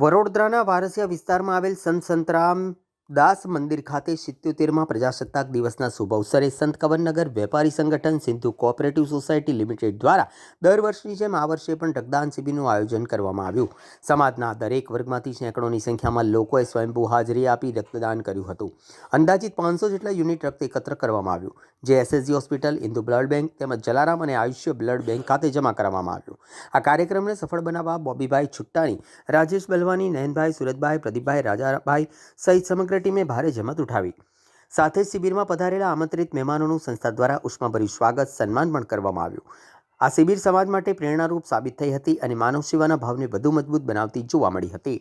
વડોદરાના વારસિયા વિસ્તારમાં આવેલ સંત સંતરામ દાસ મંદિર ખાતે સિત્યોતેરમાં પ્રજાસત્તાક દિવસના શુભ અવસરે સંત કવનનગર વેપારી સંગઠન સિંધુ કોઓપરેટિવ સોસાયટી લિમિટેડ દ્વારા દર વર્ષની જેમ આ વર્ષે પણ રક્તદાન શિબિરનું આયોજન કરવામાં આવ્યું. સમાજના દરેક વર્ગમાંથી સેંકડોની સંખ્યામાં લોકોએ સ્વયંભૂ હાજરી આપી રક્તદાન કર્યું હતું. અંદાજિત પાંચસો જેટલા યુનિટ રક્ત એકત્ર કરવામાં આવ્યું. જે SSG hospital, Indu blood bank તેમજ જલારામ અને આયુષ્ય બ્લડ બેંક ખાતે જમા કરવામાં આવ્યું. આ કાર્યક્રમને સફળ બનાવવા બોબીભાઈ છુટ્ટાણી, રાજેશ બલવાની નયનભાઈ સુરતભાઈ પ્રદીપભાઈ રાજાભાઈ સહિત સમગ્ર ટીમે ભારે જમત ઉઠાવી. સાથે શિબિરમાં પધારેલા આમંત્રિત મહેમાનોનું સંસ્થા દ્વારા ઉષ્માભર્યું સ્વાગત, સન્માન પણ કરવામાં આવ્યું. આ શિબિર સમાજ માટે પ્રેરણારૂપ સાબિત થઈ હતી અને માનવ સેવાના ભાવને વધુ મજબૂત બનાવતી જોવા મળી હતી.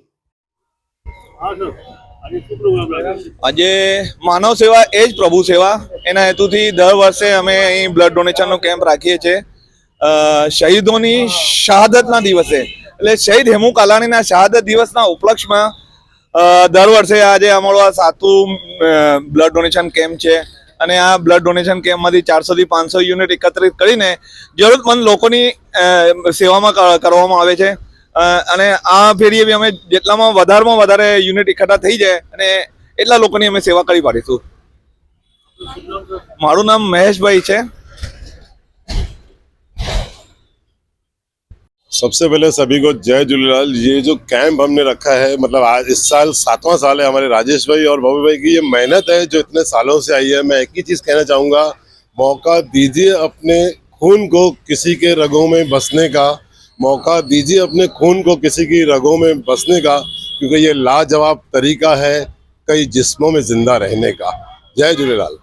આજે માનવ સેવા એ જ પ્રભુ સેવા. એના હેતુથી દર વર્ષે અમે અહીં બ્લડ ડોનેશનનો કેમ્પ રાખીએ છીએ. શહીદોની શહાદતના દિવસે. એટલે શહીદ હેમુ કાલાણીના શહાદત દિવસના ઉપલક્ષમાં દર વર્ષે આજે અમારો આ સાતું બ્લડ ડોનેશન કેમ્પ છે. અને આ બ્લડ ડોનેશન કેમ્પમાંથી ચારસોથી પાંચસો યુનિટ એકત્રિત કરીને જરૂરતમંદ લોકોની સેવામાં કરવામાં આવે છે. અને આ ફેરીએ બી અમે જેટલામાં વધારેમાં વધારે યુનિટ એકઠા થઈ જાય અને એટલા લોકોની અમે સેવા કરી પાડીશું. મારું નામ મહેશભાઈ છે. सबसे पहले सभी को जय झूलेलाल। ये जो कैंप हमने रखा है मतलब आज इस साल सातवां साल है हमारे राजेश भाई और बाबू भाई की। ये मेहनत है जो इतने सालों से आई है। मैं एक ही चीज़ कहना चाहूँगा, मौका दीजिए अपने खून को किसी के रगों में बसने का। मौका दीजिए अपने खून को किसी की रगों में बसने का, क्योंकि ये लाजवाब तरीका है कई जिस्मों में ज़िंदा रहने का। जय झूलेलाल।